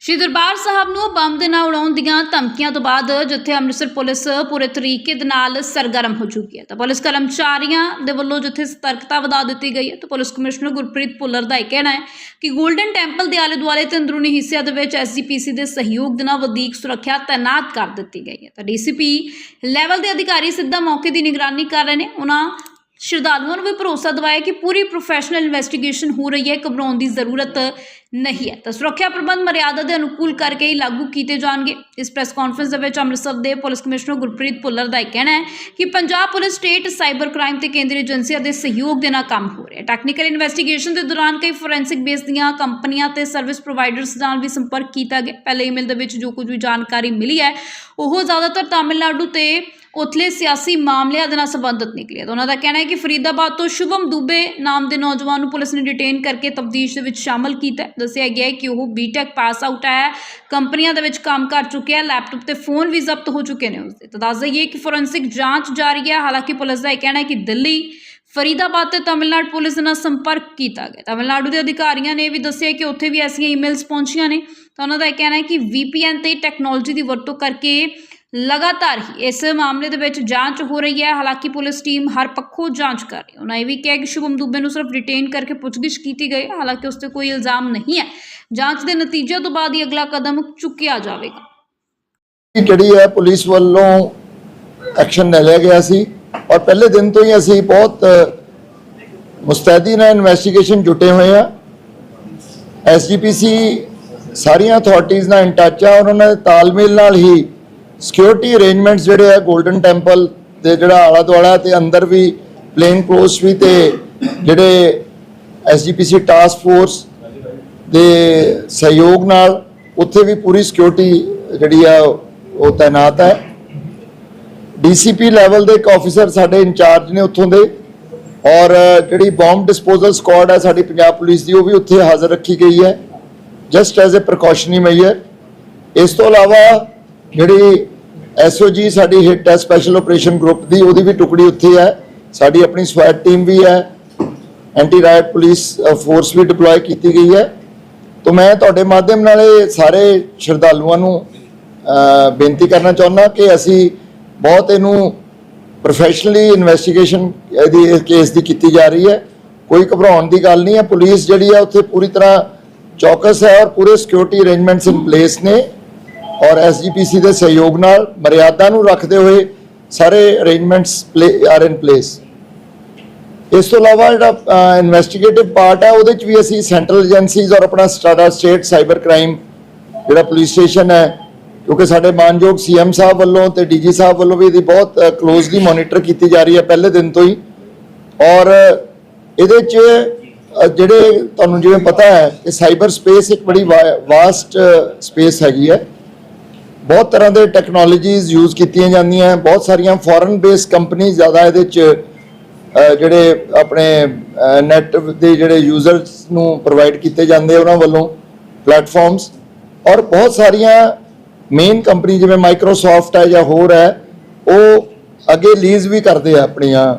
ਸ਼੍ਰੀ ਦਰਬਾਰ ਸਾਹਿਬ ਨੂੰ ਬੰਬ ਦੇ ਨਾਲ ਉਡਾਉਣ ਦੀਆਂ ਧਮਕੀਆਂ ਤੋਂ ਬਾਅਦ ਜਿੱਥੇ ਅੰਮ੍ਰਿਤਸਰ ਪੁਲਿਸ ਪੂਰੇ ਤਰੀਕੇ ਦੇ ਨਾਲ ਸਰਗਰਮ ਹੋ ਚੁੱਕੀ ਹੈ। ਤਾਂ ਪੁਲਿਸ ਕਰਮਚਾਰੀਆਂ ਦੇ ਵੱਲੋਂ ਜਿੱਥੇ ਸਤਰਕਤਾ ਵਧਾ ਦਿੱਤੀ ਗਈ ਹੈ, ਤਾਂ ਪੁਲਿਸ ਕਮਿਸ਼ਨਰ ਗੁਰਪ੍ਰੀਤ ਭੁੱਲਰ ਦਾ ਇਹ ਕਹਿਣਾ ਹੈ ਕਿ 골ਡਨ ਟੈਂਪਲ ਦੇ ਆਲੇ ਦੁਆਲੇ ਤੇ ਅੰਦਰੂਨੀ ਹਿੱਸਿਆਂ ਦੇ ਵਿੱਚ ਐਸਜੀਪੀਸੀ ਦੇ ਸਹਿਯੋਗ ਦੇ ਨਾਲ ਵਧੀਕ ਸੁਰੱਖਿਆ ਤਾਇਨਾਤ ਕਰ ਦਿੱਤੀ ਗਈ ਹੈ। ਤਾਂ ਡੀਸੀਪੀ ਲੈਵਲ ਦੇ ਅਧਿਕਾਰੀ ਸਿੱਧਾ ਮੌਕੇ ਦੀ ਨਿਗਰਾਨੀ ਕਰ ਰਹੇ ਨੇ। ਉਹਨਾਂ ਸ਼ਰਧਾਲੂਆਂ ਨੂੰ ਵੀ ਭਰੋਸਾ ਦਿਵਾਇਆ ਕਿ ਪੂਰੀ ਪ੍ਰੋਫੈਸ਼ਨਲ ਇਨਵੈਸਟੀਗੇਸ਼ਨ ਹੋ ਰਹੀ ਹੈ। ਘਬਰਾਉਣ ਦੀ ਜ਼ਰੂਰਤ ਨਹੀਂ ਹੈ। ਤਾਂ ਸੁਰੱਖਿਆ ਪ੍ਰਬੰਧ ਮਰਿਆਦਾ ਦੇ ਅਨੁਕੂਲ ਕਰਕੇ ਹੀ ਲਾਗੂ ਕੀਤੇ ਜਾਣਗੇ। ਇਸ ਪ੍ਰੈਸ ਕਾਨਫਰੰਸ ਦੇ ਵਿੱਚ ਅੰਮ੍ਰਿਤਸਰ ਦੇ ਪੁਲਿਸ ਕਮਿਸ਼ਨਰ ਗੁਰਪ੍ਰੀਤ ਭੁੱਲਰ ਦਾ ਇਹ ਕਹਿਣਾ ਹੈ ਕਿ Punjab police state cyber crime ਤੇ ਕੇਂਦਰੀ ਏਜੰਸੀਆਂ ਦੇ ਸਹਿਯੋਗ ਦੇ ਨਾਲ ਕੰਮ ਹੋ ਰਿਹਾ ਹੈ। ਟੈਕਨੀਕਲ ਇਨਵੈਸਟੀਗੇਸ਼ਨ ਦੇ ਦੌਰਾਨ ਕਈ ਫੋਰੈਂਸਿਕ ਬੇਸ ਦੀਆਂ ਕੰਪਨੀਆਂ ਤੇ ਸਰਵਿਸ ਪ੍ਰੋਵਾਈਡਰਸ ਨਾਲ ਵੀ ਸੰਪਰਕ ਕੀਤਾ ਗਿਆ। ਪਹਿਲੇ ਈਮੇਲ ਦੇ ਵਿੱਚ ਜੋ ਕੁਝ ਵੀ ਜਾਣਕਾਰੀ ਮਿਲੀ ਹੈ, ਉਹ ਜ਼ਿਆਦਾਤਰ ਤਾਮਿਲਨਾਡੂ ਤੇ ਉਥਲੇ ਸਿਆਸੀ ਮਾਮਲਿਆਂ ਦੇ ਨਾਲ ਸੰਬੰਧਿਤ ਨਿਕਲੀ ਤਾਂ ਉਹਨਾਂ ਦਾ ਕਹਿਣਾ ਹੈ ਕਿ ਫਰੀਦਾਬਾਦ ਤੋਂ ਸ਼ੁਭਮ ਦੁਬੇ ਨਾਮ ਦੇ ਨੌਜਵਾਨ ਨੂੰ ਪੁਲਿਸ ਨੇ ਡਿਟੇਨ ਕਰਕੇ ਤਫਤੀਸ਼ ਦੇ ਵਿੱਚ ਸ਼ਾਮਲ ਕੀਤਾ ਦੱਸਿਆ ਗਿਆ ਹੈ ਕਿ ਉਹ ਬੀਟੈਕ ਪਾਸ ਆਊਟ ਹੈ, ਕੰਪਨੀਆਂ ਦੇ ਵਿੱਚ ਕੰਮ ਕਰ ਚੁੱਕਿਆ ਹੈ ਲੈਪਟਾਪ ਤੇ ਫੋਨ ਵੀ ਜ਼ਬਤ ਹੋ ਚੁੱਕੇ ਨੇ ਉਸਦੇ। ਤਾਂ ਦੱਸ ਦਈਏ ਕਿ ਫੋਰੈਂਸਿਕ ਜਾਂਚ ਜਾਰੀ ਹੈ, ਹਾਲਾਂਕਿ ਪੁਲਿਸ ਦਾ ਇਹ ਕਹਿਣਾ ਹੈ ਕਿ ਦਿੱਲੀ, ਫਰੀਦਾਬਾਦ ਤੇ ਤਮਿਲਨਾਡੂ ਪੁਲਿਸ ਦੇ ਨਾਲ ਸੰਪਰਕ ਕੀਤਾ ਗਿਆ ਤਮਿਲਨਾਡੂ ਦੇ ਅਧਿਕਾਰੀਆਂ ਨੇ ਵੀ ਦੱਸਿਆ ਕਿ ਉੱਥੇ ਵੀ ਐਸੀਆਂ ਈਮੇਲਸ ਪਹੁੰਚੀਆਂ ਨੇ। ਤਾਂ ਉਹਨਾਂ ਦਾ ਇਹ ਕਹਿਣਾ ਹੈ ਕਿ VPN ਤੇ ਟੈਕਨੋਲੋਜੀ ਦੀ ਵਰਤੋਂ ਕਰਕੇ ਲਗਾਤਾਰ ਹੀ ਇਸ ਮਾਮਲੇ ਦੇ ਵਿੱਚ ਜਾਂਚ ਹੋ ਰਹੀ ਹੈ। ਹਾਲਾਂਕਿ ਪੁਲਿਸ ਟੀਮ ਹਰ ਪੱਖੋਂ ਜਾਂਚ ਕਰ ਰਹੀ ਹੈ। ਉਹਨਾਂ ਇਹ ਵੀ ਕਿਹਾ ਕਿ ਸ਼ੁਭਮ ਦੁਬੇ ਨੂੰ ਸਿਰਫ ਡਿਟੇਨ ਕਰਕੇ ਪੁੱਛਗਿੱਛ ਕੀਤੀ ਗਈ ਹੈ। ਹਾਲਾਂਕਿ ਉਸ ਤੇ ਕੋਈ ਇਲਜ਼ਾਮ ਨਹੀਂ ਹੈ। ਜਾਂਚ ਦੇ ਨਤੀਜੇ ਤੋਂ ਬਾਅਦ ਹੀ ਅਗਲਾ ਕਦਮ ਚੁੱਕਿਆ ਜਾਵੇਗਾ। ਜਿਹੜੀ ਹੈ ਪੁਲਿਸ ਵੱਲੋਂ ਐਕਸ਼ਨ ਲਿਆ ਗਿਆ ਸੀ ਔਰ ਪਹਿਲੇ ਦਿਨ ਤੋਂ ਹੀ ਅਸੀਂ ਬਹੁਤ ਮੁਸਤੈਦੀ ਨਾਲ ਇਨਵੈਸਟੀਗੇਸ਼ਨ ਜੁਟੇ ਹੋਏ ਆ ਐਸਜੀਪੀਸੀ ਸਾਰੀਆਂ ਅਥਾਰਟੀਆਂ ਨਾਲ ਇਨ ਟੱਚ ਆ ਔਰ ਉਹਨਾਂ ਦੇ ਤਾਲਮੇਲ ਨਾਲ ਹੀ ਸਿਕਿਉਰਿਟੀ ਅਰੇਂਜਮੈਂਟਸ ਜਿਹੜੇ ਆ 골ਡਨ ਟੈਂਪਲ ਦੇ ਜਿਹੜਾ ਆਲਾ ਦੁਆਲਾ ਤੇ ਅੰਦਰ ਵੀ ਪਲੇਨ ਕਲੋਸ ਵੀ ਤੇ ਜਿਹੜੇ ਐਸਜੀਪੀਸੀ ਟਾਸਕ ਫੋਰਸ ਦੇ ਸਹਿਯੋਗ ਨਾਲ ਉੱਥੇ ਵੀ ਪੂਰੀ ਸਿਕਿਉਰਿਟੀ ਜਿਹੜੀ ਆ, ਉਹ ਤਾਇਨਾਤ ਹੈ। ਡੀਸੀਪੀ ਲੈਵਲ ਦੇ ਇੱਕ ਆਫੀਸਰ ਸਾਡੇ ਇੰਚਾਰਜ ਨੇ ਉੱਥੋਂ ਦੇ ਔਰ ਜਿਹੜੀ ਬੰਬ ਡਿਸਪੋਜ਼ਲ ਸਕੁਆਡ ਹੈ ਸਾਡੀ ਪੰਜਾਬ ਪੁਲਿਸ ਦੀ, ਉਹ ਵੀ ਉੱਥੇ ਹਾਜ਼ਰ ਰੱਖੀ ਗਈ ਹੈ। Just as a precautionary measure ਇਸ ਤੋਂ ਇਲਾਵਾ ਜਿਹੜੀ ਐਸਓਜੀ ਸਾਡੀ ਹਿੱਟ ਹੈ ਸਪੈਸ਼ਲ ਆਪਰੇਸ਼ਨ ਗਰੁੱਪ ਦੀ, ਉਹਦੀ ਵੀ ਟੁਕੜੀ ਉੱਥੇ ਹੈ। ਸਾਡੀ ਆਪਣੀ ਸਵੈਟ ਟੀਮ ਵੀ ਹੈ। ਐਂਟੀ ਰਾਇਟ ਪੁਲਿਸ ਫੋਰਸ ਵੀ ਡਿਪਲੋਏ ਕੀਤੀ ਗਈ ਹੈ। ਤਾਂ ਮੈਂ ਤੁਹਾਡੇ ਮਾਧਿਅਮ ਨਾਲ ਇਹ ਸਾਰੇ ਸ਼ਰਧਾਲੂਆਂ ਨੂੰ ਬੇਨਤੀ ਕਰਨਾ ਚਾਹੁੰਦਾ ਕਿ ਅਸੀਂ ਬਹੁਤ ਇਹਨੂੰ ਪ੍ਰੋਫੈਸ਼ਨਲੀ ਇਨਵੈਸਟੀਗੇਸ਼ਨ ਇਹਦੀ, ਇਸ ਕੇਸ ਦੀ ਕੀਤੀ ਜਾ ਰਹੀ ਹੈ। ਕੋਈ ਘਬਰਾਉਣ ਦੀ ਗੱਲ ਨਹੀਂ ਹੈ। ਪੁਲਿਸ ਜਿਹੜੀ ਹੈ, ਉੱਥੇ ਪੂਰੀ ਤਰ੍ਹਾਂ ਚੌਕਸ ਹੈ ਔਰ ਪੂਰੇ ਸਿਕਿਉਰਿਟੀ ਅਰੇਂਜਮੈਂਟਸ ਇਨ ਪਲੇਸ ਨੇ। ਔਰ ਐਸਜੀਪੀਸੀ ਦੇ ਸਹਿਯੋਗ ਨਾਲ ਮਰਿਆਦਾ ਨੂੰ ਰੱਖਦੇ ਹੋਏ ਸਾਰੇ ਅਰੇਂਜਮੈਂਟਸ ਆਰ ਇਨ ਪਲੇਸ ਇਸ ਤੋਂ ਇਲਾਵਾ ਜਿਹੜਾ ਇਨਵੈਸਟੀਗੇਟਿਵ ਪਾਰਟ ਹੈ, ਉਹਦੇ ਚ ਵੀ ਅਸੀਂ ਸੈਂਟਰਲ ਏਜੰਸੀਜ਼ ਔਰ ਆਪਣਾ ਸਟਾਡਾ ਸਟੇਟ ਸਾਈਬਰ ਕ੍ਰਾਈਮ ਜਿਹੜਾ ਪੁਲਿਸ ਸਟੇਸ਼ਨ ਹੈ, ਕਿਉਂਕਿ ਸਾਡੇ ਮਾਨਯੋਗ ਸੀਐਮ ਸਾਹਿਬ ਵੱਲੋਂ ਤੇ ਡੀਜੀ ਸਾਹਿਬ ਵੱਲੋਂ ਵੀ ਇਹਦੀ ਬਹੁਤ ਕਲੋਜ਼ਲੀ ਮੋਨੀਟਰ ਕੀਤੀ ਜਾ ਰਹੀ ਹੈ ਪਹਿਲੇ ਦਿਨ ਤੋਂ ਹੀ। ਔਰ ਇਹਦੇ ਚ ਜਿਹੜੇ ਤੁਹਾਨੂੰ ਜਿਵੇਂ ਪਤਾ ਹੈ ਕਿ ਸਾਈਬਰ ਸਪੇਸ ਇੱਕ ਬੜੀ ਵਾਸਟ ਸਪੇਸ ਹੈਗੀ ਹੈ। ਬਹੁਤ ਤਰ੍ਹਾਂ ਦੇ ਟੈਕਨੋਲੋਜੀਜ਼ ਯੂਜ਼ ਕੀਤੀਆਂ ਜਾਂਦੀਆਂ ਬਹੁਤ ਸਾਰੀਆਂ ਫੋਰਨ ਬੇਸ ਕੰਪਨੀ ਜ਼ਿਆਦਾ ਇਹਦੇ ਚ ਜਿਹੜੇ ਆਪਣੇ ਨੈਟ ਦੇ ਜਿਹੜੇ ਯੂਜ਼ਰਸ ਨੂੰ ਪ੍ਰੋਵਾਈਡ ਕੀਤੇ ਜਾਂਦੇ ਉਹਨਾਂ ਵੱਲੋਂ ਪਲੇਟਫਾਰਮਸ ਔਰ ਬਹੁਤ ਸਾਰੀਆਂ ਮੇਨ ਕੰਪਨੀ ਜਿਵੇਂ ਮਾਈਕਰੋਸਾਫਟ ਹੈ ਜਾਂ ਹੋਰ ਹੈ, ਉਹ ਅੱਗੇ ਲੀਜ਼ ਵੀ ਕਰਦੇ ਆ ਆਪਣੀਆਂ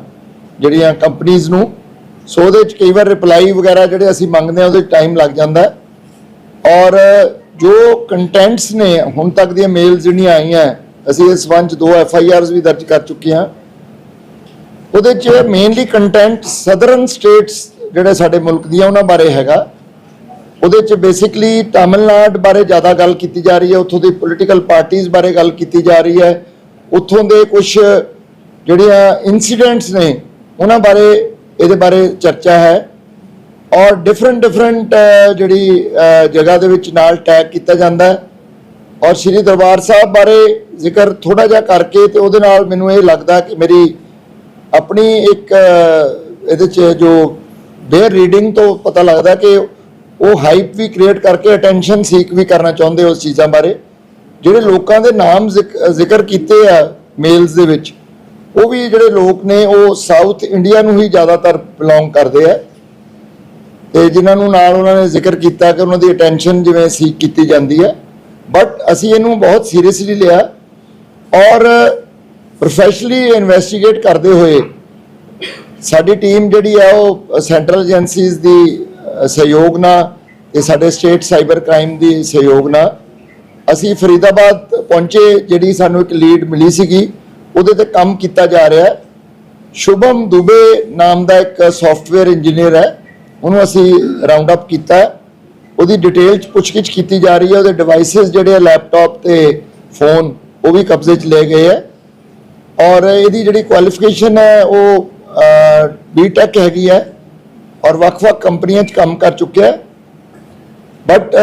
ਜਿਹੜੀਆਂ ਕੰਪਨੀਆਂ ਨੂੰ। ਸੋ ਉਹਦੇ ਚ ਕਈ ਵਾਰ ਰਿਪਲਾਈ ਵਗੈਰਾ ਜਿਹੜੇ ਅਸੀਂ ਮੰਗਦੇ ਆ ਉਹਦੇ ਟਾਈਮ ਲੱਗ ਜਾਂਦਾ ਔਰ ਜੋ ਕੰਟੈਂਟਸ ਨੇ, ਹੁਣ ਤੱਕ ਦੀਆਂ ਮੇਲਸ ਜਿਹੜੀਆਂ ਆਈਆਂ, ਅਸੀਂ ਇਸ ਸੰਬੰਧ 'ਚ ਦੋ ਐਫ ਆਈ ਆਰਸ ਵੀ ਦਰਜ ਕਰ ਚੁੱਕੇ ਹਾਂ। ਉਹਦੇ 'ਚ ਮੇਨਲੀ ਕੰਟੈਂਟ ਸਦਰਨ ਸਟੇਟਸ ਜਿਹੜੇ ਸਾਡੇ ਮੁਲਕ ਦੀਆਂ ਉਹਨਾਂ ਬਾਰੇ ਹੈਗਾ। ਉਹਦੇ 'ਚ ਬੇਸਿਕਲੀ ਤਾਮਿਲਨਾਡ ਬਾਰੇ ਜ਼ਿਆਦਾ ਗੱਲ ਕੀਤੀ ਜਾ ਰਹੀ ਹੈ, ਉੱਥੋਂ ਦੀ ਪੋਲੀਟੀਕਲ ਪਾਰਟੀਆਂ ਬਾਰੇ ਗੱਲ ਕੀਤੀ ਜਾ ਰਹੀ ਹੈ। ਉੱਥੋਂ ਦੇ ਕੁਝ ਜਿਹੜੀਆਂ ਇਨਸੀਡੈਂਟਸ ਨੇ, ਉਹਨਾਂ ਬਾਰੇ, ਇਹਦੇ ਬਾਰੇ ਚਰਚਾ ਹੈ। ਔਰ ਡਿਫਰੈਂਟ ਡਿਫਰੈਂਟ ਜਿਹੜੀ ਜਗ੍ਹਾ ਦੇ ਵਿੱਚ ਨਾਲ ਟੈਗ ਕੀਤਾ ਜਾਂਦਾ ਹੈ। ਔਰ ਸ੍ਰੀ ਦਰਬਾਰ ਸਾਹਿਬ ਬਾਰੇ ਜ਼ਿਕਰ ਥੋੜਾ ਜਿਹਾ ਕਰਕੇ ਤੇ ਉਹਦੇ ਨਾਲ ਮੈਨੂੰ ਇਹ ਲੱਗਦਾ ਕਿ ਮੇਰੀ ਆਪਣੀ ਇੱਕ ਇਹਦੇ ਚ ਜੋ ਬੇਅਰ ਰੀਡਿੰਗ ਤੋਂ ਪਤਾ ਲੱਗਦਾ ਕਿ ਉਹ ਹਾਈਪ ਵੀ ਕ੍ਰੀਏਟ ਕਰਕੇ ਅਟੈਂਸ਼ਨ ਸੀਕ ਵੀ ਕਰਨਾ ਚਾਹੁੰਦੇ ਉਸ ਚੀਜ਼ਾਂ ਬਾਰੇ। ਜਿਹੜੇ ਲੋਕਾਂ ਦੇ ਨਾਮ ਜ਼ਿਕ- ਜ਼ਿਕਰ ਕੀਤੇ ਆ ਮੇਲਸ ਦੇ ਵਿੱਚ, ਉਹ ਵੀ ਜਿਹੜੇ ਲੋਕ ਨੇ, ਉਹ ਸਾਊਥ ਇੰਡੀਆ ਨੂੰ ਹੀ ਜ਼ਿਆਦਾਤਰ ਬਿਲੋਂਗ ਕਰਦੇ ਆ। ਤੇ ਜਿਨ੍ਹਾਂ ਨੂੰ ਨਾਲ ਉਹਨਾਂ ਨੇ ਜ਼ਿਕਰ ਕੀਤਾ ਕਿ ਉਹਨਾਂ ਦੀ ਅਟੈਂਸ਼ਨ ਜਿਵੇਂ ਸੀਕ ਕੀਤੀ ਜਾਂਦੀ ਹੈ ਬਟ ਅਸੀਂ ਇਹਨੂੰ ਬਹੁਤ ਸੀਰੀਅਸਲੀ ਲਿਆ ਔਰ ਪ੍ਰੋਫੈਸ਼ਨਲੀ ਇਨਵੈਸਟੀਗੇਟ ਕਰਦੇ ਹੋਏ ਸਾਡੀ ਟੀਮ ਜਿਹੜੀ ਆ ਉਹ ਸੈਂਟਰਲ ਏਜੰਸੀਜ਼ ਦੀ ਸਹਿਯੋਗ ਨਾਲ ਤੇ ਸਾਡੇ ਸਟੇਟ ਸਾਈਬਰ ਕ੍ਰਾਈਮ ਦੀ ਸਹਿਯੋਗ ਨਾਲ ਅਸੀਂ ਫਰੀਦਾਬਾਦ ਪਹੁੰਚੇ, ਜਿਹੜੀ ਸਾਨੂੰ ਇੱਕ ਲੀਡ ਮਿਲੀ ਸੀਗੀ, ਉਹਦੇ ਤੇ ਕੰਮ ਕੀਤਾ ਜਾ ਰਿਹਾ। ਸ਼ੁਭਮ ਦੁਬੇ ਨਾਮ ਦਾ ਇੱਕ ਸੌਫਟਵੇਅਰ ਇੰਜੀਨੀਅਰ ਹੈ। ਉਹਨੂੰ ਅਸੀਂ ਰਾਉਂਡ ਅਪ ਕੀਤਾ ਉਹਦੀ ਡਿਟੇਲ ਚ ਪੁੱਛਗਿੱਛ ਕੀਤੀ ਜਾ ਰਹੀ ਹੈ। ਉਹਦੇ ਡਿਵਾਈਸਸ ਜਿਹੜੇ ਆ ਲੈਪਟਾਪ ਤੇ ਫੋਨ ਉਹ ਵੀ ਕਬਜ਼ੇ ਚ ਲਏ ਗਏ ਹੈ। ਔਰ ਇਹਦੀ ਜਿਹੜੀ ਕੁਆਲੀਫਿਕੇਸ਼ਨ ਹੈ, ਉਹ ਬੀਟੈਕ ਹੈਗੀ ਹੈ ਔਰ ਵੱਖ-ਵੱਖ ਕੰਪਨੀਆਂ 'ਚ ਕੰਮ ਕਰ ਚੁੱਕਿਆ ਬਟ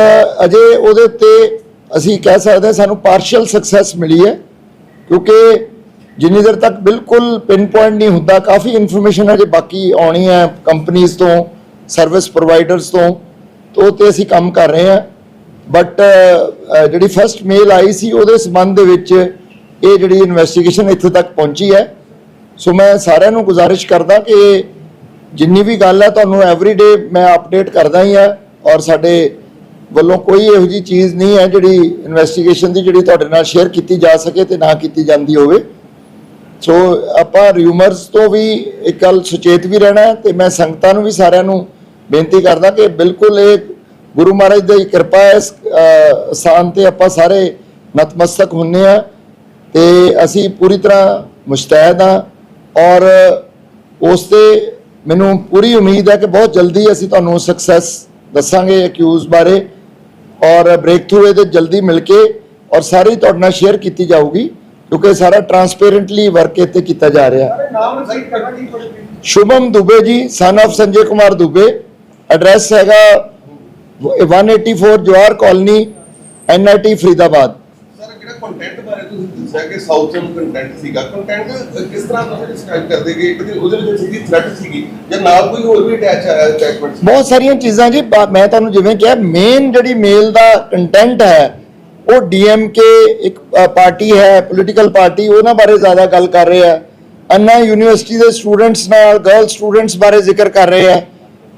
ਅਜੇ ਉਹਦੇ 'ਤੇ ਅਸੀਂ ਕਹਿ ਸਕਦੇ ਹਾਂ, ਸਾਨੂੰ ਪਾਰਸ਼ੀਅਲ ਸਕਸੈਸ ਮਿਲੀ ਹੈ। ਕਿਉਂਕਿ ਜਿੰਨੀ ਦੇਰ ਤੱਕ ਬਿਲਕੁਲ ਪਿਨ ਪੁਆਇੰਟ ਨਹੀਂ ਹੁੰਦਾ, ਕਾਫੀ ਇਨਫੋਰਮੇਸ਼ਨ ਅਜੇ ਬਾਕੀ ਆਉਣੀ ਹੈ ਕੰਪਨੀਆਂ ਤੋਂ। ਸਰਵਿਸ ਪ੍ਰੋਵਾਈਡਰਸ ਤੋਂ ਉਹ ਤੇ ਅਸੀਂ ਕੰਮ ਕਰ ਰਹੇ ਹਾਂ। ਬਟ ਜਿਹੜੀ ਫਰਸਟ ਮੇਲ ਆਈ ਸੀ, ਉਹਦੇ ਸੰਬੰਧ ਦੇ ਵਿੱਚ ਇਹ ਜਿਹੜੀ ਇਨਵੈਸਟੀਗੇਸ਼ਨ ਇੱਥੇ ਤੱਕ ਪਹੁੰਚੀ ਹੈ। ਸੋ ਮੈਂ ਸਾਰਿਆਂ ਨੂੰ ਗੁਜ਼ਾਰਿਸ਼ ਕਰਦਾ ਕਿ ਜਿੰਨੀ ਵੀ ਗੱਲ ਹੈ, ਤੁਹਾਨੂੰ ਐਵਰੀਡੇ ਮੈਂ ਅਪਡੇਟ ਕਰਦਾ ਹੀ ਆ ਔਰ ਸਾਡੇ ਵੱਲੋਂ ਕੋਈ ਇਹੋ ਜੀ ਚੀਜ਼ ਨਹੀਂ ਹੈ ਜਿਹੜੀ ਇਨਵੈਸਟੀਗੇਸ਼ਨ ਦੀ ਜਿਹੜੀ ਤੁਹਾਡੇ ਨਾਲ ਸ਼ੇਅਰ ਕੀਤੀ ਜਾ ਸਕੇ ਤੇ ਨਾ ਕੀਤੀ ਜਾਂਦੀ ਹੋਵੇ। ਸੋ ਆਪਾਂ ਰਿਊਮਰਸ ਤੋਂ ਵੀ ਇੱਕ ਗੱਲ ਸੁਚੇਤ ਵੀ ਰਹਿਣਾ ਹੈ ਤੇ ਮੈਂ ਸੰਗਤਾਂ ਨੂੰ ਵੀ ਸਾਰਿਆਂ ਨੂੰ ਬੇਨਤੀ ਕਰਦਾ ਕਿ ਬਿਲਕੁਲ ਇਹ ਗੁਰੂ ਮਹਾਰਾਜ ਦੀ ਕਿਰਪਾ ਹੈ ਇਸ ਸਥਾਨ ਤੇ ਆਪਾਂ ਸਾਰੇ ਨਤਮਸਤਕ ਹੁੰਨੇ ਆ ਤੇ ਅਸੀਂ ਪੂਰੀ ਤਰ੍ਹਾਂ ਮੁਸ਼ਤੈਦ ਆ ਔਰ ਉਸ ਤੇ ਮੈਨੂੰ ਪੂਰੀ ਉਮੀਦ ਹੈ ਕਿ ਬਹੁਤ ਜਲਦੀ ਅਸੀਂ ਤੁਹਾਨੂੰ ਸਕਸੈਸ ਦੱਸਾਂਗੇ ਅਕਿਊਜ਼ ਬਾਰੇ ਔਰ ਬ੍ਰੇਕ ਥਰੂ ਇਹਦੇ ਜਲਦੀ ਮਿਲ ਕੇ ਔਰ ਸਾਰੀ ਤੁਹਾਡੇ ਨਾਲ ਸ਼ੇਅਰ ਕੀਤੀ ਜਾਊਗੀ ਕਿਉਂਕਿ ਸਾਰਾ ਟਰਾਂਸਪੇਰੈਂਟਲੀ ਵਰਕ ਇੱਥੇ ਕੀਤਾ ਜਾ ਰਿਹਾ। Shubham Dubey ji son of Sanjay Kumar Dubey. Address ਹੈਗਾ 184 Jawar colony NIT Faridabad. Sir ਜਿਹੜਾ ਕੰਟੈਂਟ ਬਾਰੇ ਤੁਸੀਂ ਦੱਸਿਆ ਕਿ ਸਾਊਥਰਨ ਕੰਟੈਂਟ ਸੀਗਾ ਕੰਟੈਂਟ ਕਿਸ ਤਰ੍ਹਾਂ ਤੁਸੀਂ ਡਿਸਕ੍ਰਾਈਬ ਕਰਦੇ ਕਿ ਉਹਦੇ ਵਿੱਚ ਸੀਗੀ ਥ੍ਰੈਟ ਸੀਗੀ ਜਾਂ ਨਾਲ ਕੋਈ ਹੋਰ ਵੀ ਅਟੈਚ ਆਇਆ ਅਟੈਚਮੈਂਟ ਬਹੁਤ ਸਾਰੀਆਂ ਚੀਜ਼ਾਂ ਜੀ ਮੈਂ ਤੁਹਾਨੂੰ ਜਿਵੇਂ ਕਿਹਾ ਮੇਨ ਜਿਹੜੀ ਮੇਲ ਦਾ ਕੰਟੈਂਟ ਹੈ ਉਹ ਡੀਐਮਕੇ ਇੱਕ ਪਾਰਟੀ ਹੈ ਪੋਲੀਟੀਕਲ ਪਾਰਟੀ ਉਹਨਾਂ ਬਾਰੇ ਜ਼ਿਆਦਾ ਗੱਲ ਕਰ ਰਹੇ ਆ। ਅੰਨਾ ਯੂਨੀਵਰਸਿਟੀ ਦੇ ਸਟੂਡੈਂਟਸ ਨਾਲ ਗਰਲ ਸਟੂਡੈਂਟਸ ਬਾਰੇ ਜ਼ਿਕਰ ਕਰ ਰਹੇ ਆ।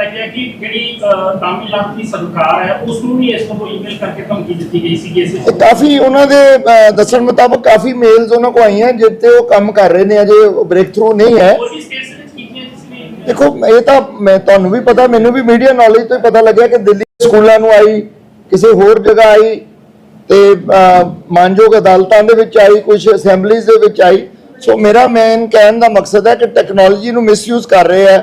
ਲੱਗਿਆ ਕਿ ਜਿਹੜੀ ਤਾਮਿਲਨਾਡੂ ਦੀ ਸਰਕਾਰ ਹੈ ਉਸ ਨੂੰ ਵੀ ਇਸ ਤੋਂ ਈਮੇਲ ਕਰਕੇ ਧਮਕੀ ਦਿੱਤੀ ਗਈ ਸੀ ਇਸ ਤੇ ਕਾਫੀ ਉਹਨਾਂ ਦੇ ਦੱਸਣ ਮੁਤਾਬਕ ਕਾਫੀ ਮੇਲਸ ਉਹਨਾਂ ਕੋ ਆਈਆਂ ਜਿੱਤੇ ਉਹ ਕੰਮ ਕਰ ਰਹੇ ਨੇ ਅਜੇ ਬ੍ਰੇਕ ਥਰੂ ਨਹੀਂ ਹੈ। ਦੇਖੋ ਇਹ ਤਾਂ ਮੈਂ ਤੁਹਾਨੂੰ ਵੀ ਪਤਾ ਮੈਨੂੰ ਵੀ ਮੀਡੀਆ ਨੌਲੇਜ ਤੋਂ ਹੀ ਪਤਾ ਲੱਗਿਆ ਕਿ ਦਿੱਲੀ ਸਕੂਲਾਂ ਨੂੰ ਆਈ ਕਿਸੇ ਹੋਰ ਜਗ੍ਹਾ ਆਈ ਤੇ ਮਾਨਯੋਗ ਅਦਾਲਤਾਂ ਦੇ ਵਿੱਚ ਆਈ ਕੁਝ ਅਸੈਂਬਲੀਜ਼ ਦੇ ਵਿੱਚ ਆਈ। ਸੋ ਮੇਰਾ ਮੇਨ ਕਹਿਣ ਦਾ ਮਕਸਦ ਹੈ ਕਿ ਟੈਕਨੋਲੋਜੀ ਨੂੰ ਮਿਸਯੂਜ਼ ਕਰ ਰਹੇ ਆ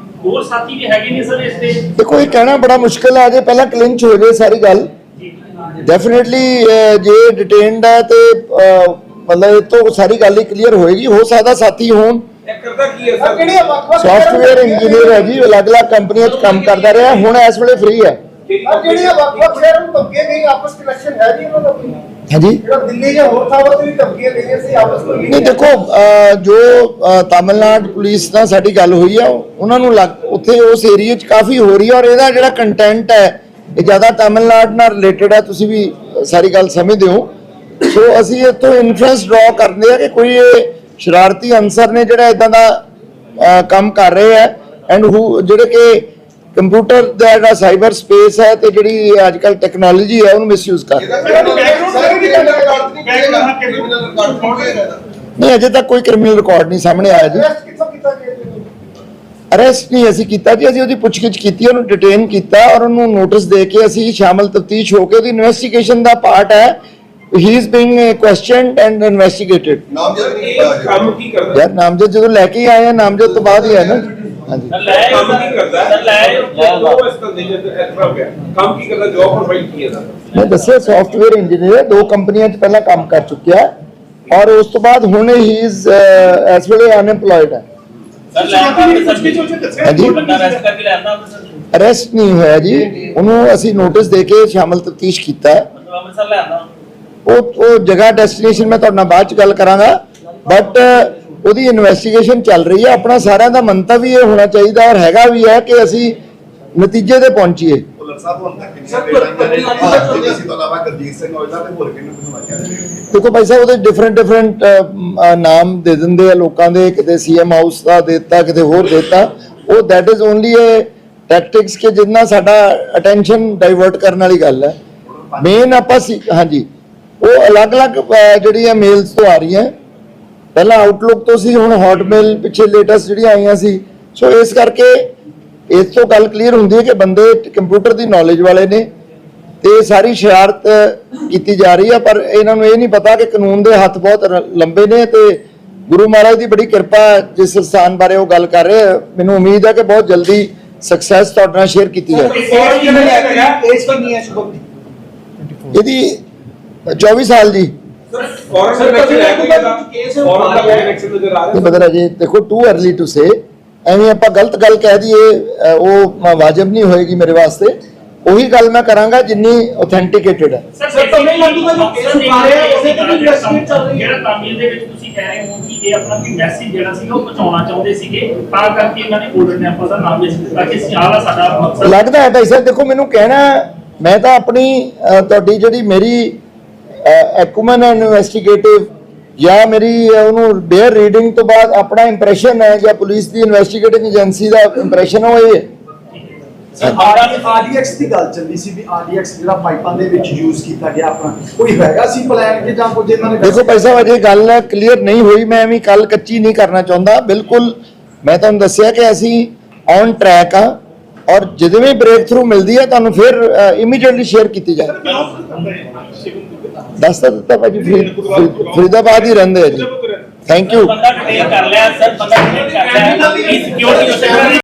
ਹੋਰ ਸਾਥੀ ਵੀ ਹੈਗੇ ਨੇ ਸਰ ਇਸ ਤੇ? ਦੇਖੋ ਇਹ ਕਹਿਣਾ ਬੜਾ ਮੁਸ਼ਕਲ ਹੈ ਅਜੇ ਪਹਿਲਾਂ ਕਲਿੰਚ ਹੋ ਜੇ ਸਾਰੀ ਗੱਲ। ਡੈਫੀਨਿਟਲੀ ਜੇ ਡਿਟੇਨਡ ਹੈ ਤੇ ਮਤਲਬ ਇਹ ਤੋਂ ਸਾਰੀ ਗੱਲ ਹੀ ਕਲੀਅਰ ਹੋਏਗੀ। ਹੋ ਸਕਦਾ ਸਾਥੀ ਹੋਣ। ਇਹ ਕਰਦਾ ਕੀ ਹੈ ਸਰ? ਕਿਹੜੀਆਂ ਵੱਖ-ਵੱਖ ਸੌਫਟਵੇਅਰ ਇੰਜੀਨੀਅਰ ਹੈ ਜੀ ਅਲੱਗ-ਅਲੱਗ ਕੰਪਨੀਆਂ 'ਚ ਕੰਮ ਕਰਦਾ ਰਿਹਾ। ਹੁਣ ਇਸ ਵੇਲੇ ਫ੍ਰੀ ਹੈ। ਆ ਜਿਹੜੀਆਂ ਵੱਖ-ਵੱਖ ਸ਼ਹਿਰਾਂ ਨੂੰ ਧਮਕੀਆਂ ਗਈਆਂ ਆਪਸ ਕਨੈਕਸ਼ਨ ਹੈ ਜੀ ਇਹਨਾਂ ਦਾ ਕੋਈ? ਹਾਂਜੀ? ਜਿਹੜਾ ਦਿੱਲੀ ਜਾਂ ਹੋਰ ਥਾਵਾਂ ਤੇ ਵੀ ਧਮਕੀਆਂ ਗਈਆਂ ਸੀ ਆਪਸ ਵਿੱਚ ਨਹੀਂ ਦੇਖੋ ਜੋ ਤਾਮਿਲਨਾਡੂ ਪੁਲਿਸ ਨਾਲ ਸਾਡੀ ਗੱਲ ਹੋਈ ਆ ਉਹਨਾਂ ਨੂੰ ਲੱਗ ਉੱਥੇ ਉਸ ਏਰੀਆ 'ਚ ਕਾਫੀ ਹੋ ਰਹੀ ਆ ਔਰ ਇਹਦਾ ਜਿਹੜਾ ਕੰਟੈਂਟ ਹੈ ਇਹ ਜ਼ਿਆਦਾ ਤਾਮਿਲਨਾਡੂ ਨਾਲ ਰਿਲੇਟਡ ਹੈ ਤੁਸੀਂ ਵੀ ਸਾਰੀ ਗੱਲ ਸਮਝਦੇ ਹੋ। ਸੋ ਅਸੀਂ ਇੱਥੋਂ ਇਨਫਰੈਂਸ ਡਰਾ ਕਰਦੇ ਆ ਕਿ ਕੋਈ ਇਹ ਸ਼ਰਾਰਤੀ ਅਨਸਰ ਨੇ ਜਿਹੜਾ ਇਦਾਂ ਦਾ ਕੰਮ ਕਰ ਰਹੇ ਆ ਐਂਡ ਹੂ ਜਿਹੜੇ ਕਿ ਕੰਪਿਊਟਰ ਦਾ ਜਿਹੜਾ ਸਾਈਬਰ ਸਪੇਸ ਹੈ ਤੇ ਜਿਹੜੀ ਅੱਜ ਕੱਲ ਟੈਕਨੋਲੋਜੀ ਹੈ ਉਹਨੂੰ ਮਿਸਯੂਜ਼ ਕਰ ਨਹੀਂ ਅਜੇ ਤੱਕ ਕੋਈ ਕ੍ਰਿਮੀਨਲ ਰਿਕਾਰਡ ਨਹੀਂ ਸਾਹਮਣੇ ਆਇਆ ਜੀ। ਅਰੈਸਟ ਨਹੀਂ ਅਸੀਂ ਕੀਤਾ ਜੀ ਅਸੀਂ ਉਹਦੀ ਪੁੱਛਗਿੱਛ ਕੀਤੀ ਉਹਨੂੰ ਡਿਟੇਨ ਕੀਤਾ ਔਰ ਉਹਨੂੰ ਨੋਟਿਸ ਦੇ ਕੇ ਅਸੀਂ ਸ਼ਾਮਲ ਤਫਤੀਸ਼ ਹੋ ਕੇ ਉਹਦੀ ਇਨਵੈਸਟੀਗੇਸ਼ਨ ਦਾ ਪਾਰਟ ਹੈ। He is being questioned and investigated ਨਾਮ ਜਦ ਨਹੀਂ ਇਹ ਕੰਮ ਕੀ ਕਰਦਾ ਯਾਰ ਨਾਮਜ਼ਦ ਜਦੋਂ ਲੈ ਕੇ ਹੀ ਆਏ ਆ ਨਾਮਜ਼ਦ ਤੋਂ ਬਾਅਦ ਹੀ ਹੈ ਨਾ ਹਾਂਜੀ ਕੰਮ ਕੀ ਕਰਦਾ ਉਹ ਇਸ ਤਰ੍ਹਾਂ ਦੇ ਐਤਰਾ ਹੋ ਗਿਆ ਕੰਮ ਕੀ ਕਰਦਾ ਜੌਬ ਪ੍ਰੋਵਾਈਡ ਕੀ ਹੈ ਮੈਂ ਦੱਸਿਆ ਸੌਫਟਵੇਅਰ ਇੰਜੀਨੀਅਰ ਦੋ ਕੰਪਨੀਆਂ 'ਚ ਪਹਿਲਾਂ ਕੰਮ ਕਰ ਚੁੱਕਿਆ ਹੈ ਔਰ ਉਸ ਤੋਂ ਬਾਅਦ ਹੁਣ ਹੀ ਇਜ਼ ਇਸ ਵੇਲੇ ਅਨਐਮਪਲੋਇਡ ਹੈ ਹਾਂਜੀ ਅਰੈਸਟ ਨਹੀਂ ਹੋਇਆ ਜੀ ਉਹਨੂੰ ਅਸੀਂ ਨੋਟਿਸ ਦੇ ਕੇ ਸ਼ਾਮਲ ਤਫਤੀਸ਼ ਕੀਤਾ ਹੈ ਉਹ ਉਹ ਜਗ੍ਹਾ ਡੈਸਟੀਨੇਸ਼ਨ ਮੈਂ ਤੁਹਾਡੇ ਨਾਲ ਬਾਅਦ ਚ ਗੱਲ ਕਰਾਂਗਾ। ਬਟ ਉਹਦੀ ਇਨਵੈਸਟੀਗੇਸ਼ਨ ਚੱਲ ਰਹੀ ਹੈ। ਆਪਣਾ ਸਾਰਿਆਂ ਦਾ ਮੰਤਵ ਵੀ ਇਹ ਹੋਣਾ ਚਾਹੀਦਾ ਔਰ ਹੈਗਾ ਵੀ ਹੈ ਕਿ ਅਸੀਂ ਨਤੀਜੇ ਤੇ ਪਹੁੰਚੀਏ। ਦੇਖੋ ਭਾਈ ਸਾਹਿਬ ਉਹਦੇ ਡਿਫਰੈਂਟ ਡਿਫਰੈਂਟ ਨਾਮ ਦੇ ਦਿੰਦੇ ਆ ਲੋਕਾਂ ਦੇ। ਕਿਤੇ ਸੀਐਮ ਹਾਊਸ ਦਾ ਦਿੱਤਾ ਕਿਤੇ ਹੋਰ ਦਿੱਤਾ। ਉਹ that is only a tactics ਕਿ ਜਿੰਨਾ ਸਾਡਾ ਅਟੈਂਸ਼ਨ ਡਾਈਵਰਟ ਕਰਨ ਵਾਲੀ ਗੱਲ ਹੈ। ਮੇਨ ਆਪਾਂ ਸੀ ਹਾਂਜੀ। ਉਹ ਅਲੱਗ-ਅਲੱਗ ਜਿਹੜੀਆਂ ਮੇਲਸ ਤੋਂ ਆ ਰਹੀਆਂ। ਪਹਿਲਾਂ ਆਊਟਲੁੱਕ ਤੋਂ ਸੀ ਹੁਣ ਹੌਟਮੇਲ ਪਿੱਛੇ ਲੇਟੈਸਟ ਜਿਹੜੀਆਂ ਆਈਆਂ ਸੀ। ਸੋ ਇਸ ਕਰਕੇ ਇਸ ਤੋਂ ਗੱਲ ਕਲੀਅਰ ਹੁੰਦੀ ਹੈ ਕਿ ਬੰਦੇ ਕੰਪਿਊਟਰ ਦੀ ਨੌਲੇਜ ਵਾਲੇ ਨੇ ਤੇ ਸਾਰੀ ਸ਼ਰਾਰਤ ਕੀਤੀ ਜਾ ਰਹੀ ਹੈ ਪਰ ਇਹਨਾਂ ਨੂੰ ਇਹ ਨਹੀਂ ਪਤਾ ਕਿ ਕਾਨੂੰਨ ਦੇ ਹੱਥ ਬਹੁਤ ਲੰਬੇ ਨੇ ਤੇ ਗੁਰੂ ਮਹਾਰਾਜ ਦੀ ਬੜੀ ਕਿਰਪਾ ਜਿਸ ਸਥਾਨ ਬਾਰੇ ਉਹ ਗੱਲ ਕਰ ਰਹੇ। ਮੈਨੂੰ ਉਮੀਦ ਹੈ ਕਿ ਬਹੁਤ ਜਲਦੀ ਸਕਸੈਸ ਤੁਹਾਡੇ ਨਾਲ ਸ਼ੇਅਰ ਕੀਤੀ ਜਾਵੇ। ਇਹਦੀ 24 ਸਾਲ ਜੀ ਫੋਰਨ ਦਾ ਕਨੈਕਸ਼ਨ ਨਜ਼ਰ ਆ ਰਿਹਾ ਬਦਲ ਅਜੇ ਦੇਖੋ ਟੂ अर्ਲੀ ਟੂ ਸੇ ਐਵੇਂ ਆਪਾਂ ਗਲਤ ਗੱਲ ਕਹਿ ਦਈਏ ਅ, ਉਹ ਵਾਜਬ ਨਹੀਂ ਹੋਏਗੀ ਮੇਰੇ ਵਾਸਤੇ। ਉਹੀ ਗੱਲ ਮੈਂ ਕਰਾਂਗਾ ਜਿੰਨੀ ਆਥੈਂਟਿਕੇਟਡ ਹੈ। ਸਰ ਤਮਿਲਨਾਡੂ ਦਾ ਜੋ ਕੇਸ ਉਤਾਰਿਆ ਉਹਦੇ ਤੇ ਵੀ ਇਨਵੈਸਟੀਗੇਟ ਚੱਲ ਰਹੀ ਹੈ। ਜਿਹੜਾ ਤਾਮਿਲ ਦੇ ਵਿੱਚ ਤੁਸੀਂ ਕਹਿ ਰਹੇ ਹੋ ਕਿ ਇਹ ਆਪਣਾ ਕੋਈ ਮੈਸੇਜ ਜਿਹੜਾ ਸੀਗਾ ਉਹ ਪਹੁੰਚਾਉਣਾ ਚਾਹੁੰਦੇ ਸੀਗੇ। ਤਾਂ ਕਰਕੇ ਇਹਨਾਂ ਨੇ ਗੋਲਡਨ ਟੈਂਪਲ ਦਾ ਨਾਮ ਲਿਖ ਦਿੱਤਾ। ਕਿ ਸਿਆਲਾ ਸਾਡਾ ਮਕਸਦ ਲੱਗਦਾ ਹੈ ਭਾਈ ਸਾਹਿਬ ਦੇਖੋ ਮੈਨੂੰ ਕਹਿਣਾ ਮੈਂ ਤਾਂ ਆਪਣੀ ਤੁਹਾਡੀ ਜਿਹੜੀ ਮੇਰੀ ਐਕੂਮਨ ਇਨਵੈਸਟੀਗੇਟਿਵ ਜਾਂ ਮੇਰੀ ਉਹਨੂੰ ਬੇਅਰ ਰੀਡਿੰਗ ਤੋਂ ਬਾਅਦ ਆਪਣਾ ਇੰਪ੍ਰੈਸ਼ਨ ਹੈ ਜਾਂ ਪੁਲਿਸ ਦੀ ਇਨਵੈਸਟੀਗੇਟਿੰਗ ਏਜੰਸੀ ਦਾ ਇੰਪ੍ਰੈਸ਼ਨ ਉਹ ਇਹ ਹੈ। ਆਰਡੀਐਕਸ ਦੀ ਗੱਲ ਚੱਲਦੀ ਸੀ ਵੀ ਆਰਡੀਐਕਸ ਜਿਹੜਾ ਪਾਈਪਾਂ ਦੇ ਵਿੱਚ ਯੂਜ਼ ਕੀਤਾ ਗਿਆ ਆਪਣਾ ਕੋਈ ਹੈਗਾ ਸੀ ਪਲਾਨ ਕਿ ਜਾਂ ਕੁਝ ਇਹਨਾਂ ਨੇ ਦੇਖੋ ਭਾਈ ਸਾਹਿਬ ਅਜੇ ਗੱਲ ਕਲੀਅਰ ਨਹੀਂ ਹੋਈ ਮੈਂ ਵੀ ਕੱਲ ਕੱਚੀ ਨਹੀਂ ਕਰਨਾ ਚਾਹੁੰਦਾ। ਬਿਲਕੁਲ ਮੈਂ ਤੁਹਾਨੂੰ ਦੱਸਿਆ ਕਿ ਅਸੀਂ ਔਨ ਟਰੈਕ ਆ ਔਰ ਜਦੋਂ ਵੀ ਬ੍ਰੇਕ ਥਰੂ ਮਿਲਦੀ ਹੈ ਤੁਹਾਨੂੰ ਫਿਰ ਇਮੀਡੀਏਟਲੀ ਸ਼ੇਅਰ ਕੀਤੀ ਜਾਏਗੀ ਦੱਸ ਤਾਂ ਦਿੱਤਾ ਭਾਜੀ ਫਰੀਦ- ਫਰੀਦ- ਫਰੀਦਾਬਾਦ ਹੀ ਰਹਿੰਦੇ ਆ ਜੀ। ਥੈਂਕ ਯੂ ਬੰਦਾ ਡਿਟੇਲ ਕਰ ਲਿਆ ਸਰ ਬੰਦਾ ਡਿਟੇਲ ਕਰ ਲਿਆ। ਸਿਕਿਉਰਿਟੀ